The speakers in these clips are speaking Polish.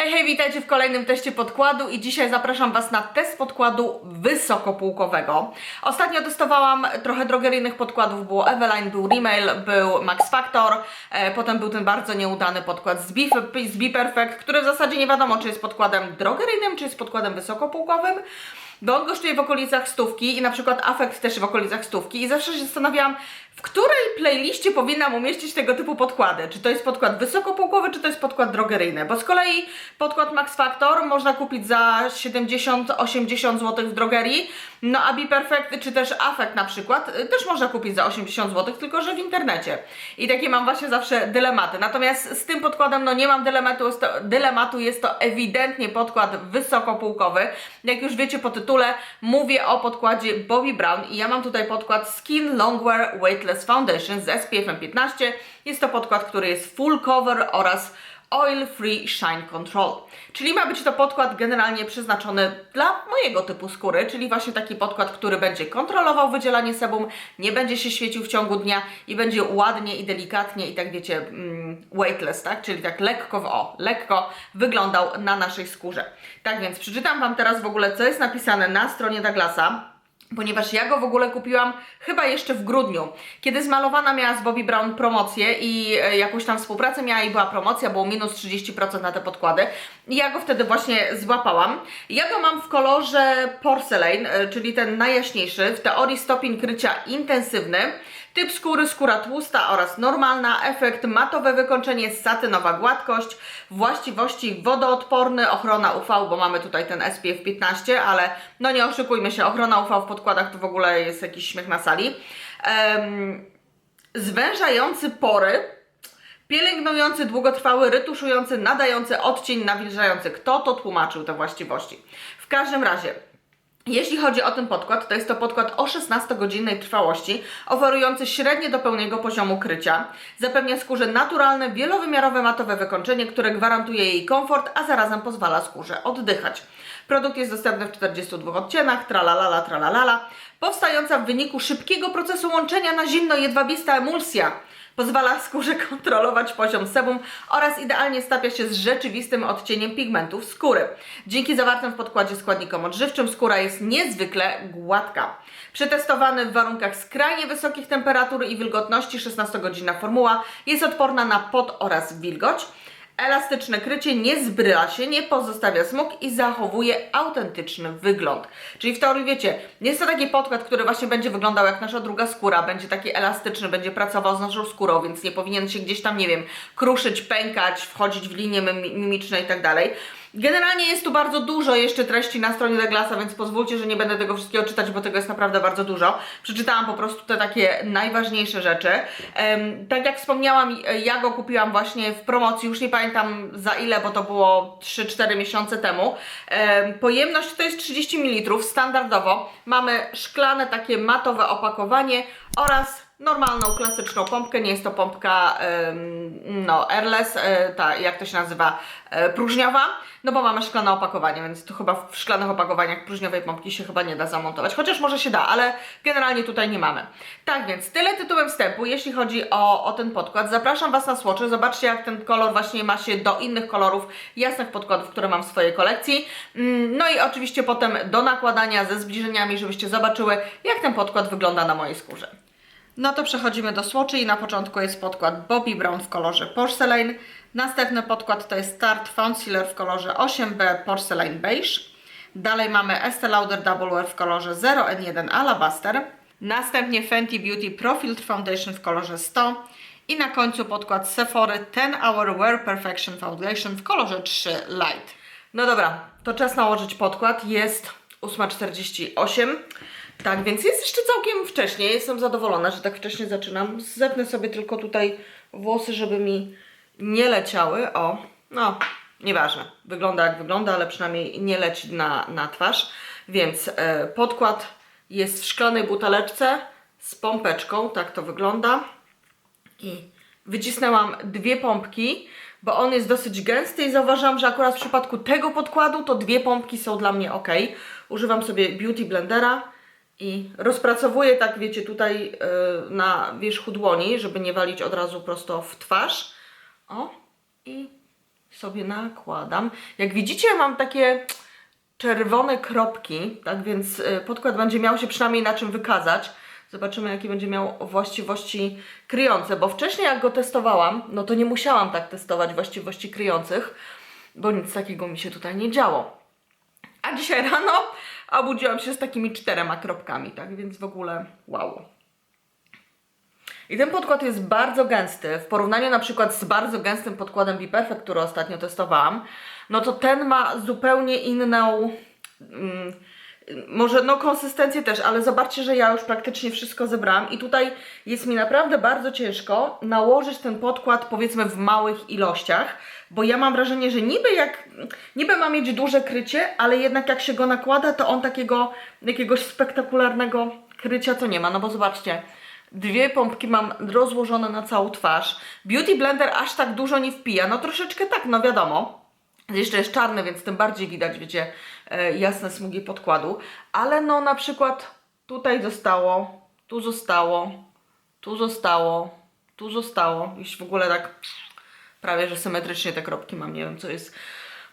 Hej, hej, witajcie w kolejnym teście podkładu i dzisiaj zapraszam Was na test podkładu wysokopółkowego. Ostatnio testowałam trochę drogeryjnych podkładów, było Eveline, był Remail, był Max Factor, e, potem był ten bardzo nieudany podkład z Be, z Be Perfect, który w zasadzie nie wiadomo, czy jest podkładem drogeryjnym, czy jest podkładem wysokopółkowym. Bo on kosztuje w okolicach stówki i na przykład Affect też w okolicach stówki i zawsze się zastanawiałam, w której playliście powinnam umieścić tego typu podkłady. Czy to jest podkład wysokopółkowy, czy to jest podkład drogeryjny. Bo z kolei podkład Max Factor można kupić za 70-80 zł w drogerii, no a Be Perfect, czy też Affect na przykład, y, też można kupić za 80 zł, tylko że w internecie. I takie mam właśnie zawsze dylematy. Natomiast z tym podkładem, no nie mam dylematu, jest to, dylematu, jest to ewidentnie podkład wysokopółkowy. Jak już wiecie po tytule, mówię o podkładzie Bobbi Brown i ja mam tutaj podkład Skin Longwear Weightless Foundation z SPF 15. Jest to podkład, który jest full cover oraz Oil Free Shine Control. Czyli ma być to podkład generalnie przeznaczony dla mojego typu skóry, czyli właśnie taki podkład, który będzie kontrolował wydzielanie sebum, nie będzie się świecił w ciągu dnia i będzie ładnie i delikatnie i tak wiecie, mm, weightless, tak? Czyli tak lekko w o, lekko wyglądał na naszej skórze. Tak więc przeczytam Wam teraz w ogóle, co jest napisane na stronie Douglasa ponieważ ja go w ogóle kupiłam chyba jeszcze w grudniu, kiedy zmalowana miała z Bobbi Brown promocję i e, jakąś tam współpracę miała i była promocja, było minus 30% na te podkłady i ja go wtedy właśnie złapałam. Ja go mam w kolorze porcelain, e, czyli ten najjaśniejszy, w teorii stopień krycia intensywny, typ skóry, skóra tłusta oraz normalna, efekt matowe wykończenie, satynowa gładkość, właściwości wodoodporny, ochrona UV, bo mamy tutaj ten SPF 15, ale no nie oszukujmy się, ochrona UV w podkładach to w ogóle jest jakiś śmiech na sali. Em, zwężający pory, pielęgnujący, długotrwały, retuszujący, nadający odcień, nawilżający. Kto to tłumaczył te właściwości? W każdym razie, jeśli chodzi o ten podkład, to jest to podkład o 16-godzinnej trwałości, oferujący średnie do pełnego poziomu krycia. Zapewnia skórze naturalne, wielowymiarowe matowe wykończenie, które gwarantuje jej komfort, a zarazem pozwala skórze oddychać. Produkt jest dostępny w 42 odcieniach, tralalala, tralalala, powstająca w wyniku szybkiego procesu łączenia na zimno jedwabista emulsja. Pozwala skórze kontrolować poziom sebum oraz idealnie stapia się z rzeczywistym odcieniem pigmentów skóry. Dzięki zawartym w podkładzie składnikom odżywczym skóra jest niezwykle gładka. Przetestowany w warunkach skrajnie wysokich temperatur i wilgotności 16-godzinna formuła jest odporna na pot oraz wilgoć. Elastyczne krycie nie zbryla się, nie pozostawia smug i zachowuje autentyczny wygląd. Czyli w teorii wiecie, jest to taki podkład, który właśnie będzie wyglądał jak nasza druga skóra, będzie taki elastyczny, będzie pracował z naszą skórą, więc nie powinien się gdzieś tam, nie wiem, kruszyć, pękać, wchodzić w linie mimi- mimiczne i tak dalej. Generalnie jest tu bardzo dużo jeszcze treści na stronie Douglasa, więc pozwólcie, że nie będę tego wszystkiego czytać, bo tego jest naprawdę bardzo dużo. Przeczytałam po prostu te takie najważniejsze rzeczy. Tak jak wspomniałam, ja go kupiłam właśnie w promocji, już nie pamiętam za ile, bo to było 3-4 miesiące temu. Em, pojemność to jest 30 ml, standardowo. Mamy szklane takie matowe opakowanie oraz normalną, klasyczną pompkę. Nie jest to pompka, no, airless, e, ta, jak to się nazywa, e, próżniowa, no bo mamy szklane opakowanie, więc tu chyba w szklanych opakowaniach próżniowej pompki się chyba nie da zamontować, chociaż może się da, ale generalnie tutaj nie mamy. Tak więc, tyle tytułem wstępu, jeśli chodzi o, o ten podkład. Zapraszam Was na swatchy, zobaczcie jak ten kolor właśnie ma się do innych kolorów jasnych podkładów, które mam w swojej kolekcji. Mm, No i oczywiście potem do nakładania ze zbliżeniami, żebyście zobaczyły, jak ten podkład wygląda na mojej skórze. No to przechodzimy do swatchy i na początku jest podkład Bobbi Brown w kolorze Porcelain. Następny podkład to jest Start Concealer w kolorze 8B Porcelain Beige. Dalej mamy Estee Lauder Double Wear w kolorze 0N1 Alabaster. Następnie Fenty Beauty Pro Foundation w kolorze 100. I na końcu podkład Sephory 10 Hour Wear Perfection Foundation w kolorze 3 Light. No dobra, to czas nałożyć podkład. Jest 8.48. Tak, więc jest jeszcze całkiem wcześnie. Jestem zadowolona, że tak wcześnie zaczynam. Zepnę sobie tylko tutaj włosy, żeby mi nie leciały. O, no, nieważne. Wygląda jak wygląda, ale przynajmniej nie leci na, na twarz. Więc e, podkład jest w szklanej buteleczce z pompeczką. Tak to wygląda. I wycisnęłam dwie pompki, bo on jest dosyć gęsty i zauważyłam, że akurat w przypadku tego podkładu to dwie pompki są dla mnie ok. Używam sobie Beauty Blendera i rozpracowuję tak, wiecie, tutaj yy, na wierzchu dłoni, żeby nie walić od razu prosto w twarz. O, i sobie nakładam. Jak widzicie, mam takie czerwone kropki, tak więc y, podkład będzie miał się przynajmniej na czym wykazać. Zobaczymy, jakie będzie miał właściwości kryjące, bo wcześniej jak go testowałam, no to nie musiałam tak testować właściwości kryjących, bo nic takiego mi się tutaj nie działo. A dzisiaj rano obudziłam się z takimi czterema kropkami, tak więc w ogóle wow. I ten podkład jest bardzo gęsty. W porównaniu na przykład z bardzo gęstym podkładem Be Perfect, który ostatnio testowałam, no to ten ma zupełnie inną. Mm, może no konsystencję też, ale zobaczcie, że ja już praktycznie wszystko zebrałam i tutaj jest mi naprawdę bardzo ciężko nałożyć ten podkład powiedzmy w małych ilościach, bo ja mam wrażenie, że niby jak, niby ma mieć duże krycie, ale jednak jak się go nakłada, to on takiego jakiegoś spektakularnego krycia to nie ma, no bo zobaczcie, dwie pompki mam rozłożone na całą twarz, Beauty Blender aż tak dużo nie wpija, no troszeczkę tak, no wiadomo, jeszcze jest czarny, więc tym bardziej widać, wiecie, e, jasne smugi podkładu. Ale no na przykład tutaj zostało, tu zostało, tu zostało, tu zostało. Już w ogóle tak prawie, że symetrycznie te kropki mam. Nie wiem, co jest.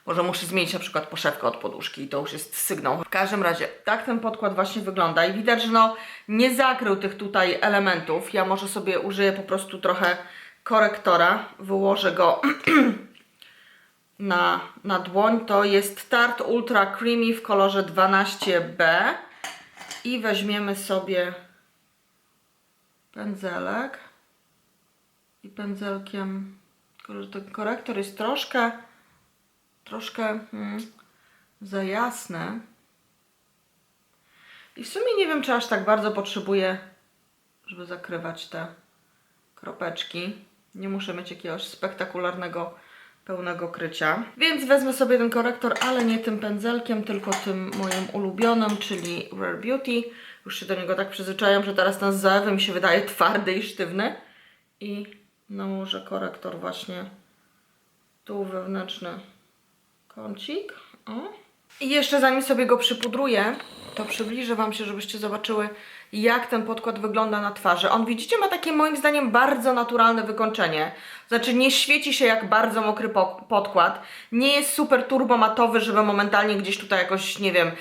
Może muszę zmienić na przykład poszewkę od poduszki i to już jest sygnał. W każdym razie, tak ten podkład właśnie wygląda i widać, że no nie zakrył tych tutaj elementów. Ja może sobie użyję po prostu trochę korektora, wyłożę go na, na dłoń to jest Tarte Ultra Creamy w kolorze 12B i weźmiemy sobie pędzelek. I pędzelkiem ten korektor jest troszkę troszkę hmm, za jasny. I w sumie nie wiem czy aż tak bardzo potrzebuję żeby zakrywać te kropeczki. Nie muszę mieć jakiegoś spektakularnego pełnego krycia. Więc wezmę sobie ten korektor, ale nie tym pędzelkiem, tylko tym moim ulubionym, czyli Rare Beauty. Już się do niego tak przyzwyczaiłam, że teraz ten zaewy mi się wydaje twardy i sztywny. I nałożę korektor właśnie tu wewnętrzny kącik. O. I jeszcze zanim sobie go przypudruję, to przybliżę Wam się, żebyście zobaczyły, jak ten podkład wygląda na twarzy. On, widzicie, ma takie moim zdaniem bardzo naturalne wykończenie. Znaczy nie świeci się jak bardzo mokry po podkład. Nie jest super turbomatowy, żeby momentalnie gdzieś tutaj jakoś, nie wiem,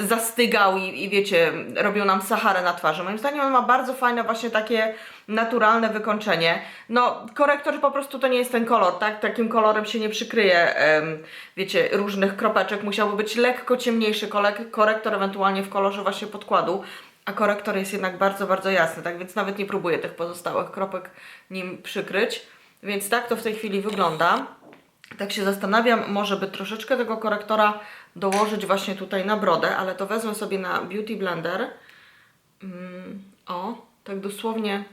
zastygał i, i wiecie, robił nam Saharę na twarzy. Moim zdaniem on ma bardzo fajne właśnie takie naturalne wykończenie. No, korektor po prostu to nie jest ten kolor, tak? Takim kolorem się nie przykryje, um, wiecie, różnych kropeczek. Musiałby być lekko ciemniejszy korektor, ewentualnie w kolorze właśnie podkładu. A korektor jest jednak bardzo, bardzo jasny, tak więc nawet nie próbuję tych pozostałych kropek nim przykryć. Więc tak to w tej chwili wygląda. Tak się zastanawiam, może by troszeczkę tego korektora dołożyć właśnie tutaj na brodę, ale to wezmę sobie na Beauty Blender. Mm, o, tak dosłownie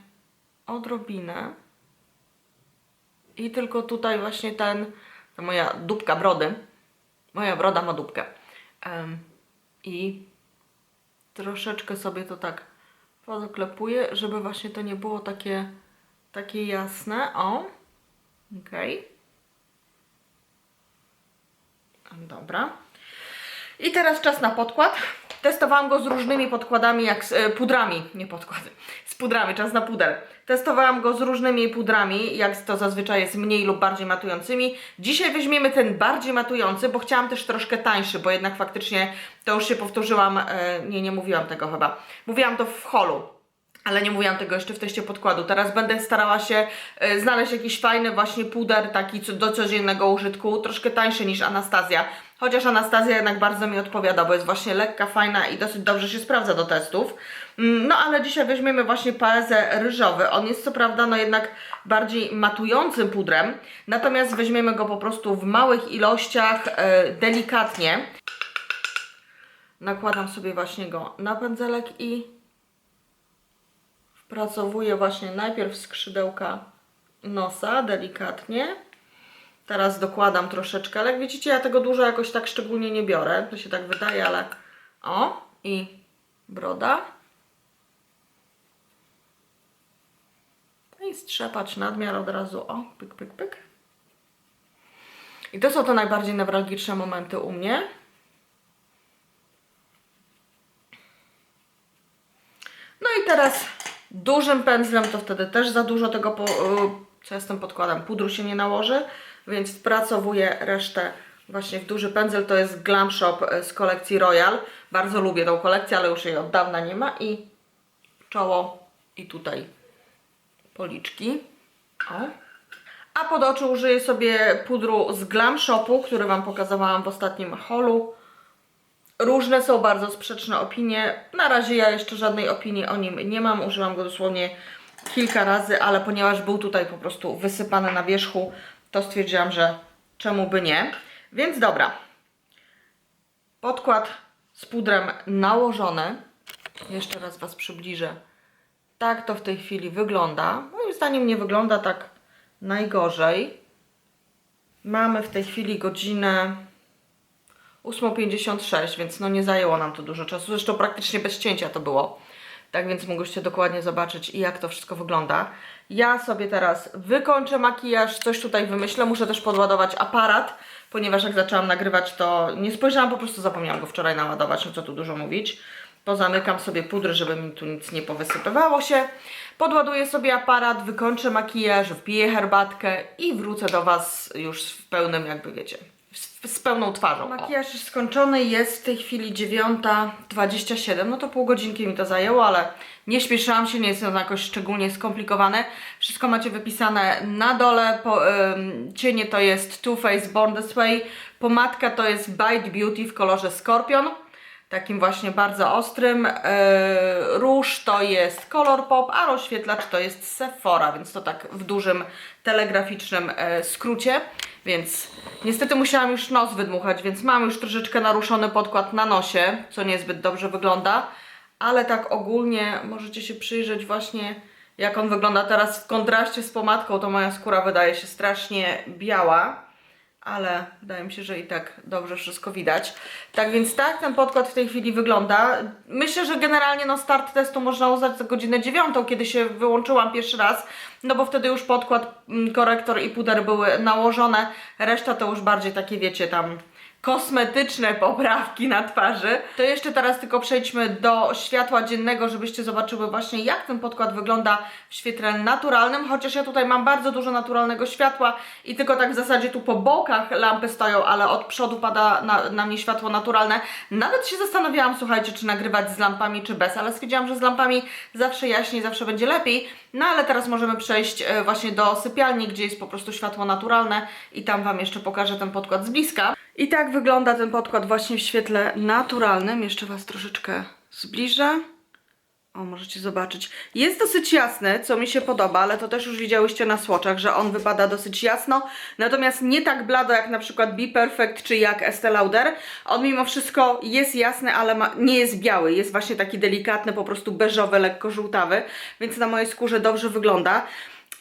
odrobinę. I tylko tutaj właśnie ten, ta moja dupka brody, moja broda ma dupkę. Um, I troszeczkę sobie to tak pozaklepuję, żeby właśnie to nie było takie, takie jasne. O. Okay. Dobra. I teraz czas na podkład. Testowałam go z różnymi podkładami, jak z e, pudrami, nie podkłady, z pudrami, czas na puder. Testowałam go z różnymi pudrami, jak to zazwyczaj jest mniej lub bardziej matującymi. Dzisiaj weźmiemy ten bardziej matujący, bo chciałam też troszkę tańszy, bo jednak faktycznie to już się powtórzyłam, e, nie, nie mówiłam tego chyba. Mówiłam to w holu, ale nie mówiłam tego jeszcze w teście podkładu. Teraz będę starała się y, znaleźć jakiś fajny właśnie puder, taki do codziennego użytku, troszkę tańszy niż Anastazja. Chociaż Anastazja jednak bardzo mi odpowiada, bo jest właśnie lekka, fajna i dosyć dobrze się sprawdza do testów. Mm, no ale dzisiaj weźmiemy właśnie paezę ryżowy. On jest co prawda no jednak bardziej matującym pudrem, natomiast weźmiemy go po prostu w małych ilościach, y, delikatnie. Nakładam sobie właśnie go na pędzelek i Pracowuję właśnie najpierw skrzydełka nosa delikatnie. Teraz dokładam troszeczkę, ale jak widzicie, ja tego dużo jakoś tak szczególnie nie biorę. To się tak wydaje, ale o i broda. No i strzepać nadmiar od razu. O, pyk, pyk, pyk. I to są te najbardziej newralgiczne momenty u mnie. No i teraz dużym pędzlem, to wtedy też za dużo tego, po, y, co ja z tym podkładam, pudru się nie nałoży. Więc spracowuję resztę właśnie w duży pędzel. To jest Glam Shop e, z kolekcji Royal. Bardzo lubię tą kolekcję, ale już jej od dawna nie ma i czoło i tutaj policzki. O. A pod oczy użyję sobie pudru z Glam Shopu, który Wam pokazywałam w ostatnim holu. Różne są bardzo sprzeczne opinie. Na razie ja jeszcze żadnej opinii o nim nie mam. Użyłam go dosłownie kilka razy, ale ponieważ był tutaj po prostu wysypany na wierzchu, to stwierdziłam, że czemu by nie. Więc dobra. Podkład z pudrem nałożony. Jeszcze raz Was przybliżę. Tak to w tej chwili wygląda. Moim zdaniem nie wygląda tak najgorzej. Mamy w tej chwili godzinę 8.56, więc no nie zajęło nam to dużo czasu. Zresztą praktycznie bez cięcia to było. Tak więc mogłyście dokładnie zobaczyć jak to wszystko wygląda. Ja sobie teraz wykończę makijaż, coś tutaj wymyślę. Muszę też podładować aparat, ponieważ jak zaczęłam nagrywać to nie spojrzałam, po prostu zapomniałam go wczoraj naładować, no co tu dużo mówić. Pozamykam sobie pudry, żeby mi tu nic nie powysypywało się. Podładuję sobie aparat, wykończę makijaż, wpiję herbatkę i wrócę do Was już w pełnym, jakby wiecie, z, z pełną twarzą. Makijaż już skończony, jest w tej chwili 9.27, no to pół godzinki mi to zajęło, ale nie śpieszyłam się, nie jest to jakoś szczególnie skomplikowane. Wszystko macie wypisane na dole, po, ym, cienie to jest Too Faced Born This Way, pomadka to jest Bite Beauty w kolorze Scorpion takim właśnie bardzo ostrym. Yy, róż to jest Color Pop, a rozświetlacz to jest Sephora, więc to tak w dużym telegraficznym e, skrócie. Więc niestety musiałam już nos wydmuchać, więc mam już troszeczkę naruszony podkład na nosie, co niezbyt dobrze wygląda. Ale tak ogólnie możecie się przyjrzeć właśnie jak on wygląda teraz w kontraście z pomadką, to moja skóra wydaje się strasznie biała ale wydaje mi się, że i tak dobrze wszystko widać. Tak więc tak ten podkład w tej chwili wygląda. Myślę, że generalnie no start testu można uznać za godzinę dziewiątą, kiedy się wyłączyłam pierwszy raz, no bo wtedy już podkład, mm, korektor i puder były nałożone, reszta to już bardziej takie wiecie tam kosmetyczne poprawki na twarzy. To jeszcze teraz tylko przejdźmy do światła dziennego, żebyście zobaczyły właśnie jak ten podkład wygląda w świetle naturalnym, chociaż ja tutaj mam bardzo dużo naturalnego światła i tylko tak w zasadzie tu po bokach lampy stoją, ale od przodu pada na, na mnie światło naturalne. Nawet się zastanawiałam, słuchajcie, czy nagrywać z lampami, czy bez, ale stwierdziłam, że z lampami zawsze jaśniej, zawsze będzie lepiej. No ale teraz możemy przejść e, właśnie do sypialni, gdzie jest po prostu światło naturalne i tam Wam jeszcze pokażę ten podkład z bliska. I tak wygląda ten podkład właśnie w świetle naturalnym. Jeszcze Was troszeczkę zbliżę. O, możecie zobaczyć. Jest dosyć jasny, co mi się podoba, ale to też już widziałyście na słoczach, że on wypada dosyć jasno. Natomiast nie tak blado jak na przykład Be Perfect czy jak Estee Lauder. On mimo wszystko jest jasny, ale ma, nie jest biały. Jest właśnie taki delikatny, po prostu beżowy, lekko żółtawy. Więc na mojej skórze dobrze wygląda.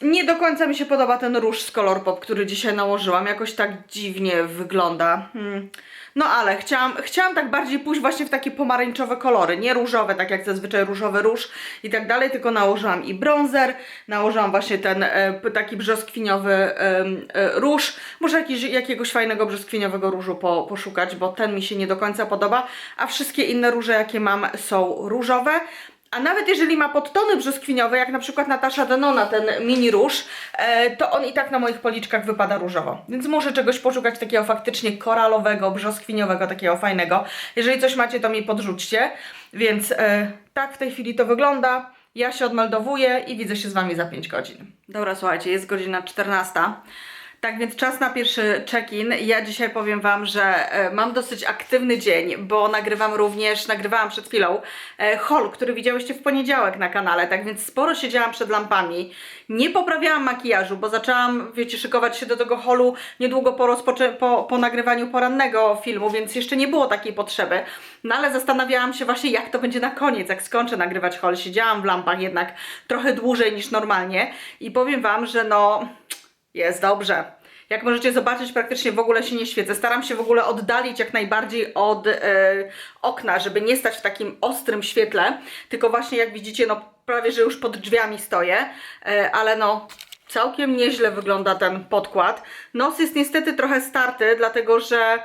Nie do końca mi się podoba ten róż z Color Pop, który dzisiaj nałożyłam. Jakoś tak dziwnie wygląda. Hmm. No ale chciałam, chciałam tak bardziej pójść właśnie w takie pomarańczowe kolory, nie różowe, tak jak zazwyczaj różowy róż i tak dalej, tylko nałożyłam i bronzer, nałożyłam właśnie ten e, taki brzoskwiniowy e, e, róż. Może jakiś, jakiegoś fajnego brzoskwiniowego różu po, poszukać, bo ten mi się nie do końca podoba, a wszystkie inne róże jakie mam są różowe. A nawet jeżeli ma podtony brzoskwiniowe, jak na przykład Natasza Denona, ten mini róż, e, to on i tak na moich policzkach wypada różowo. Więc muszę czegoś poszukać takiego faktycznie koralowego, brzoskwiniowego, takiego fajnego. Jeżeli coś macie, to mi podrzućcie. Więc e, tak w tej chwili to wygląda. Ja się odmeldowuję i widzę się z Wami za 5 godzin. Dobra, słuchajcie, jest godzina 14. Tak więc czas na pierwszy check-in. Ja dzisiaj powiem Wam, że e, mam dosyć aktywny dzień, bo nagrywam również, nagrywałam przed chwilą e, haul, który widziałyście w poniedziałek na kanale, tak więc sporo siedziałam przed lampami. Nie poprawiałam makijażu, bo zaczęłam, wiecie, szykować się do tego holu niedługo po, po, po nagrywaniu porannego filmu, więc jeszcze nie było takiej potrzeby. No ale zastanawiałam się właśnie, jak to będzie na koniec, jak skończę nagrywać haul. Siedziałam w lampach jednak trochę dłużej niż normalnie i powiem Wam, że no jest dobrze. Jak możecie zobaczyć, praktycznie w ogóle się nie świecę. Staram się w ogóle oddalić jak najbardziej od e, okna, żeby nie stać w takim ostrym świetle. Tylko właśnie jak widzicie, no prawie że już pod drzwiami stoję, e, ale no Całkiem nieźle wygląda ten podkład. Nos jest niestety trochę starty, dlatego że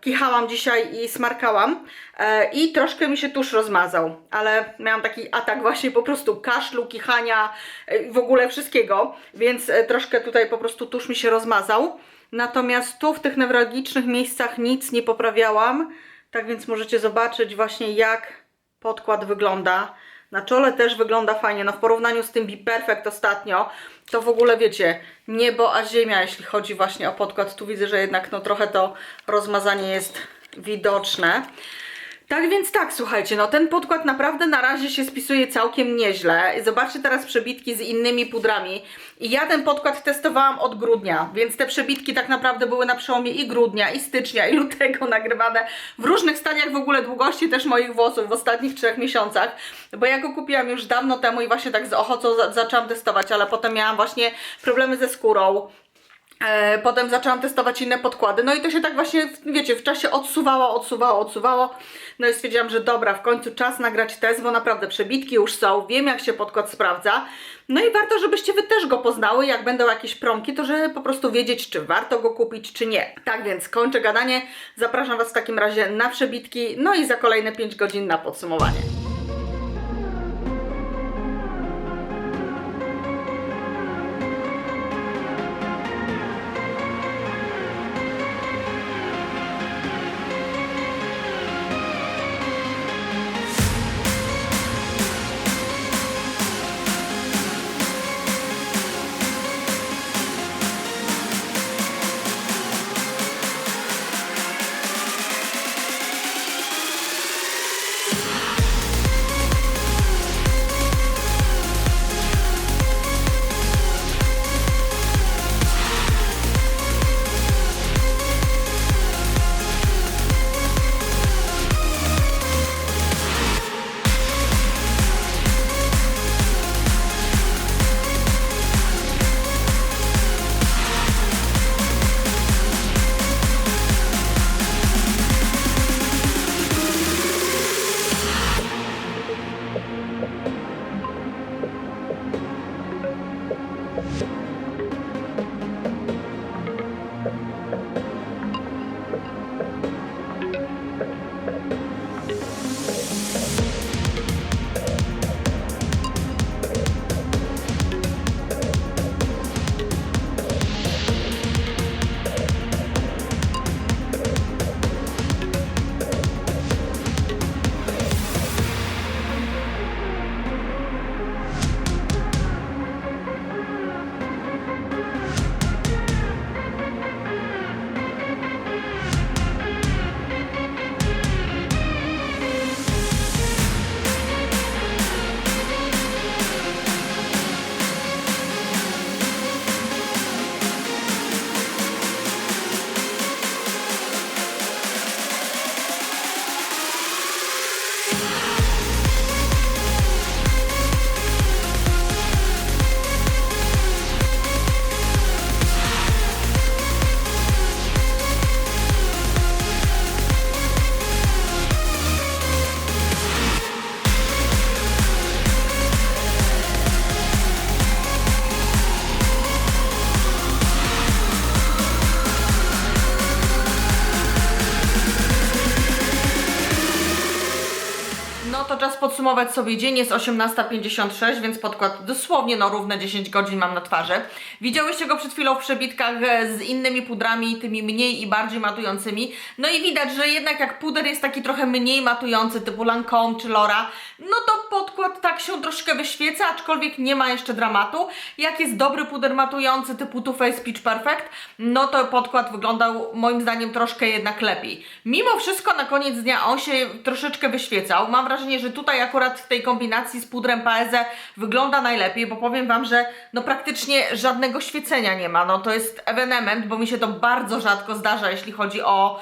kichałam dzisiaj i smarkałam e, i troszkę mi się tusz rozmazał, ale miałam taki atak właśnie po prostu kaszlu, kichania, e, w ogóle wszystkiego, więc e, troszkę tutaj po prostu tusz mi się rozmazał. Natomiast tu w tych newralgicznych miejscach nic nie poprawiałam, tak więc możecie zobaczyć właśnie jak podkład wygląda. Na czole też wygląda fajnie, no w porównaniu z tym Be Perfect ostatnio, to w ogóle wiecie, niebo a ziemia, jeśli chodzi właśnie o podkład. Tu widzę, że jednak no trochę to rozmazanie jest widoczne. Tak więc tak, słuchajcie, no ten podkład naprawdę na razie się spisuje całkiem nieźle. Zobaczcie teraz przebitki z innymi pudrami. I ja ten podkład testowałam od grudnia, więc te przebitki tak naprawdę były na przełomie i grudnia, i stycznia, i lutego nagrywane w różnych stadiach w ogóle długości też moich włosów w ostatnich trzech miesiącach. Bo ja go kupiłam już dawno temu i właśnie tak z ochocą za zaczęłam testować, ale potem miałam właśnie problemy ze skórą. E, Potem zaczęłam testować inne podkłady, no i to się tak właśnie, wiecie, w czasie odsuwało, odsuwało, odsuwało. No i stwierdziłam, że dobra, w końcu czas nagrać test, bo naprawdę przebitki już są, wiem jak się podkład sprawdza. No i warto, żebyście wy też go poznały, jak będą jakieś promki, to żeby po prostu wiedzieć, czy warto go kupić, czy nie. Tak więc kończę gadanie, zapraszam Was w takim razie na przebitki, no i za kolejne 5 godzin na podsumowanie. Podsumować sobie dzień, jest 18.56, więc podkład dosłownie no równe 10 godzin mam na twarzy. Widziałyście go przed chwilą w przebitkach e, z innymi pudrami, tymi mniej i bardziej matującymi. No i widać, że jednak jak puder jest taki trochę mniej matujący, typu Lancome czy Lora, no to podkład tak się troszkę wyświeca, aczkolwiek nie ma jeszcze dramatu. Jak jest dobry puder matujący typu Too Faced Peach Perfect, no to podkład wyglądał moim zdaniem troszkę jednak lepiej. Mimo wszystko na koniec dnia on się troszeczkę wyświecał. Mam wrażenie, że tutaj akurat w tej kombinacji z pudrem Paese wygląda najlepiej, bo powiem Wam, że no praktycznie żadnego świecenia nie ma. No to jest ewenement, bo mi się to bardzo rzadko zdarza, jeśli chodzi o,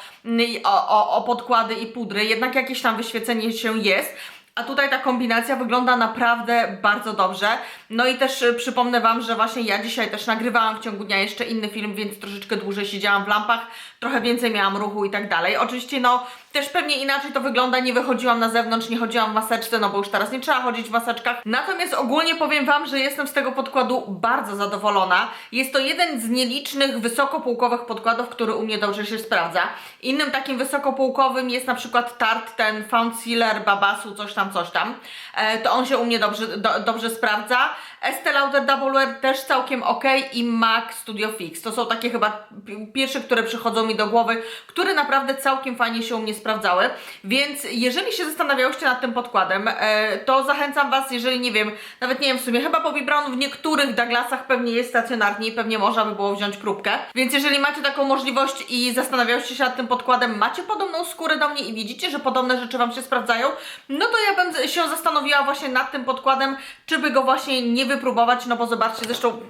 o, o, o podkłady i pudry. Jednak jakieś tam wyświecenie się jest. A tutaj ta kombinacja wygląda naprawdę bardzo dobrze. No i też y, przypomnę Wam, że właśnie ja dzisiaj też nagrywałam w ciągu dnia jeszcze inny film, więc troszeczkę dłużej siedziałam w lampach. Trochę więcej miałam ruchu i tak dalej. Oczywiście no też pewnie inaczej to wygląda, nie wychodziłam na zewnątrz, nie chodziłam w maseczce, no bo już teraz nie trzeba chodzić w maseczkach. Natomiast ogólnie powiem Wam, że jestem z tego podkładu bardzo zadowolona. Jest to jeden z nielicznych wysokopółkowych podkładów, który u mnie dobrze się sprawdza. Innym takim wysokopółkowym jest na przykład Tarte, ten Found Sealer Babasu, coś tam, coś tam. E, to on się u mnie dobrze, do, dobrze sprawdza. Estee Lauder Double Wear też całkiem ok i MAC Studio Fix. To są takie chyba pi- pierwsze, które przychodzą mi do głowy, które naprawdę całkiem fajnie się u mnie sprawdzały. Więc jeżeli się zastanawiałyście nad tym podkładem, e, to zachęcam Was, jeżeli nie wiem, nawet nie wiem w sumie, chyba Bobbi Brown w niektórych Douglasach pewnie jest stacjonarnie i pewnie można by było wziąć próbkę. Więc jeżeli macie taką możliwość i zastanawiałyście się nad tym podkładem, macie podobną skórę do mnie i widzicie, że podobne rzeczy Wam się sprawdzają, no to ja bym się zastanowiła właśnie nad tym podkładem, czy by go właśnie nie wypróbować, no bo zobaczcie, zresztą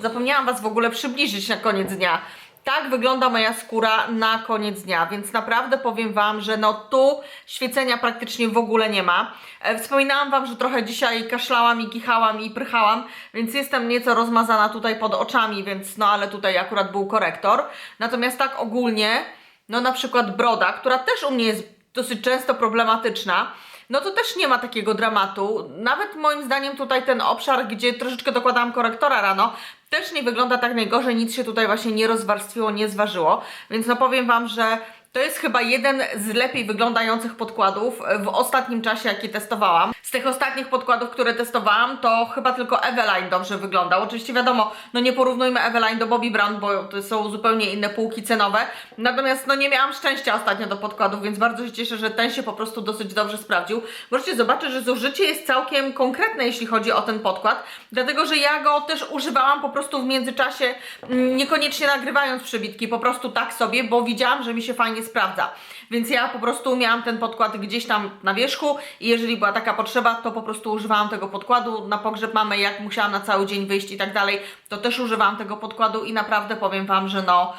zapomniałam Was w ogóle przybliżyć na koniec dnia. Tak wygląda moja skóra na koniec dnia, więc naprawdę powiem Wam, że no tu świecenia praktycznie w ogóle nie ma. E, Wspominałam Wam, że trochę dzisiaj kaszlałam i kichałam i prychałam, więc jestem nieco rozmazana tutaj pod oczami, więc no ale tutaj akurat był korektor. Natomiast tak ogólnie, no na przykład broda, która też u mnie jest dosyć często problematyczna, no to też nie ma takiego dramatu. Nawet moim zdaniem tutaj ten obszar, gdzie troszeczkę dokładałam korektora rano, też nie wygląda tak najgorzej, nic się tutaj właśnie nie rozwarstwiło, nie zważyło. Więc no powiem Wam, że to jest chyba jeden z lepiej wyglądających podkładów w ostatnim czasie, jaki testowałam. Z tych ostatnich podkładów, które testowałam, to chyba tylko Eveline dobrze wyglądał. Oczywiście wiadomo, no nie porównujmy Eveline do Bobbi Brown, bo to są zupełnie inne półki cenowe. Natomiast no nie miałam szczęścia ostatnio do podkładów, więc bardzo się cieszę, że ten się po prostu dosyć dobrze sprawdził. Możecie zobaczyć, że zużycie jest całkiem konkretne, jeśli chodzi o ten podkład, dlatego że ja go też używałam po prostu w międzyczasie, mm, niekoniecznie nagrywając przebitki, po prostu tak sobie, bo widziałam, że mi się fajnie sprawdza. Więc ja po prostu miałam ten podkład gdzieś tam na wierzchu i jeżeli była taka potrzeba, to po prostu używałam tego podkładu. Na pogrzeb mamy, jak musiałam na cały dzień wyjść i tak dalej, to też używałam tego podkładu i naprawdę powiem Wam, że no,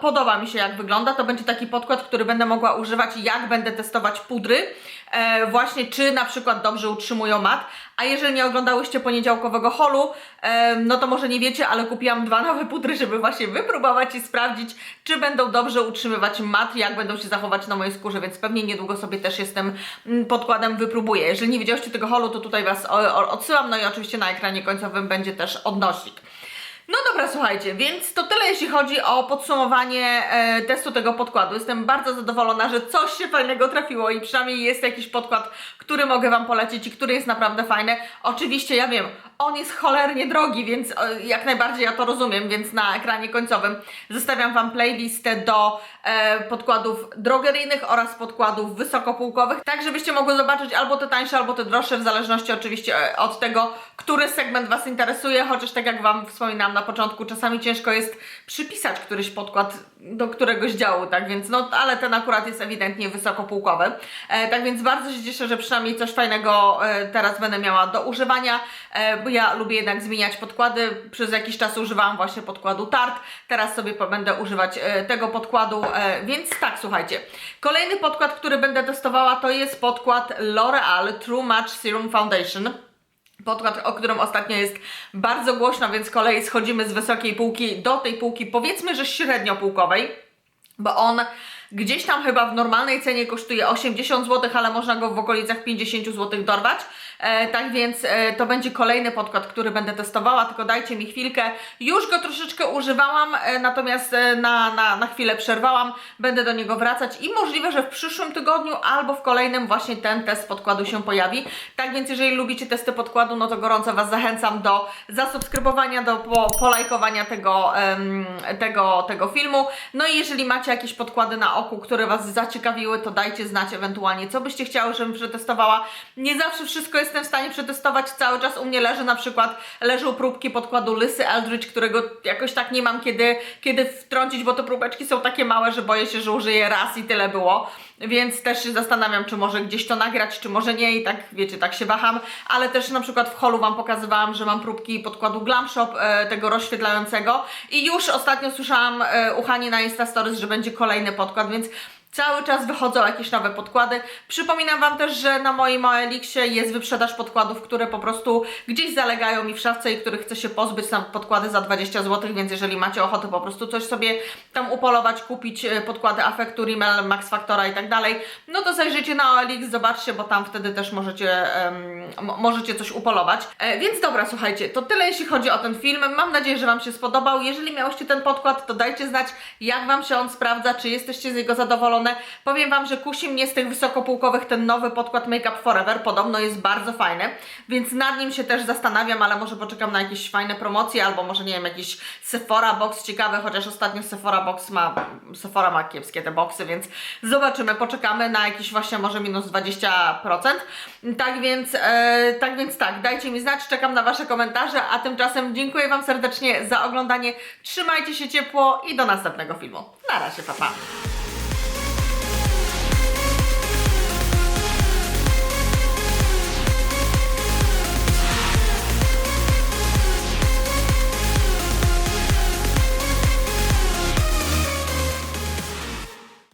podoba mi się jak wygląda. To będzie taki podkład, który będę mogła używać jak będę testować pudry, e, właśnie czy na przykład dobrze utrzymują mat. A jeżeli nie oglądałyście poniedziałkowego holu, e, no to może nie wiecie, ale kupiłam dwa nowe pudry, żeby właśnie wypróbować i sprawdzić, czy będą dobrze utrzymywać mat, jak będą się zachować na mojej skórze, więc pewnie niedługo sobie też tym mm, podkładem wypróbuję. Jeżeli nie widziałyście tego holu, to tutaj Was odsyłam, no i oczywiście na ekranie końcowym będzie też odnośnik. No dobra, słuchajcie, więc to tyle jeśli chodzi o podsumowanie e, testu tego podkładu. Jestem bardzo zadowolona, że coś się fajnego trafiło i przynajmniej jest jakiś podkład, który mogę Wam polecić i który jest naprawdę fajny. Oczywiście ja wiem, on jest cholernie drogi, więc e, jak najbardziej ja to rozumiem, więc na ekranie końcowym zostawiam Wam playlistę do e, podkładów drogeryjnych oraz podkładów wysokopółkowych, tak żebyście mogły zobaczyć albo te tańsze, albo te droższe, w zależności oczywiście e, od tego, który segment Was interesuje, chociaż tak jak Wam wspominałam na początku, czasami ciężko jest przypisać któryś podkład do któregoś działu, tak więc no, ale ten akurat jest ewidentnie wysokopółkowy. E, tak więc bardzo się cieszę, że przynajmniej coś fajnego e, teraz będę miała do używania, e, bo ja lubię jednak zmieniać podkłady. Przez jakiś czas używałam właśnie podkładu Tarte, teraz sobie będę używać e, tego podkładu, e, więc tak, słuchajcie. Kolejny podkład, który będę testowała, to jest podkład L'Oreal True Match Serum Foundation. Podkład, o którym ostatnio jest bardzo głośno, więc z kolei schodzimy z wysokiej półki do tej półki, powiedzmy, że średnio półkowej, bo on gdzieś tam chyba w normalnej cenie kosztuje 80 zł, ale można go w okolicach 50 zł dorwać. E, tak więc e, to będzie kolejny podkład, który będę testowała, tylko dajcie mi chwilkę. Już go troszeczkę używałam, e, natomiast e, na, na, na chwilę przerwałam, będę do niego wracać i możliwe, że w przyszłym tygodniu albo w kolejnym właśnie ten test podkładu się pojawi. Tak więc jeżeli lubicie testy podkładu, no to gorąco Was zachęcam do zasubskrybowania, do po, polajkowania tego, em, tego, tego filmu. No i jeżeli macie jakieś podkłady na oku, które Was zaciekawiły, to dajcie znać ewentualnie, co byście chciały, żebym przetestowała. Nie zawsze wszystko jestem w stanie przetestować, cały czas u mnie leży na przykład, leżą próbki podkładu Lysy Eldridge, którego jakoś tak nie mam kiedy, kiedy wtrącić, bo te próbeczki są takie małe, że boję się, że użyję raz i tyle było. Więc też się zastanawiam, czy może gdzieś to nagrać, czy może nie i tak, wiecie, tak się waham. Ale też na przykład w holu Wam pokazywałam, że mam próbki podkładu Glam Shop, e, tego rozświetlającego i już ostatnio słyszałam e, u Hani na Insta Stories, że będzie kolejny podkład, więc Cały czas wychodzą jakieś nowe podkłady. Przypominam Wam też, że na moim OLX-ie jest wyprzedaż podkładów, które po prostu gdzieś zalegają mi w szafce i których chcę się pozbyć. Tam podkłady za 20 zł, więc jeżeli macie ochotę po prostu coś sobie tam upolować, kupić e, podkłady Affectu, Rimmel, Max Factora i tak dalej, no to zajrzyjcie na OLX, zobaczcie, bo tam wtedy też możecie, mo- możecie coś upolować. E, więc dobra, słuchajcie, to tyle jeśli chodzi o ten film. Mam nadzieję, że Wam się spodobał. Jeżeli miałyście ten podkład, to dajcie znać, jak Wam się on sprawdza, czy jesteście z niego zadowolone. Powiem Wam, że kusi mnie z tych wysokopółkowych ten nowy podkład Make Up Forever. Podobno jest bardzo fajny, więc nad nim się też zastanawiam, ale może poczekam na jakieś fajne promocje, albo może nie wiem, jakiś Sephora Box ciekawy, chociaż ostatnio Sephora Box ma, Sephora ma kiepskie te boxy, więc zobaczymy, poczekamy na jakiś właśnie może minus 20%. Tak więc, e, tak więc tak, dajcie mi znać, czekam na Wasze komentarze, a tymczasem dziękuję Wam serdecznie za oglądanie, trzymajcie się ciepło i do następnego filmu. Na razie, pa pa!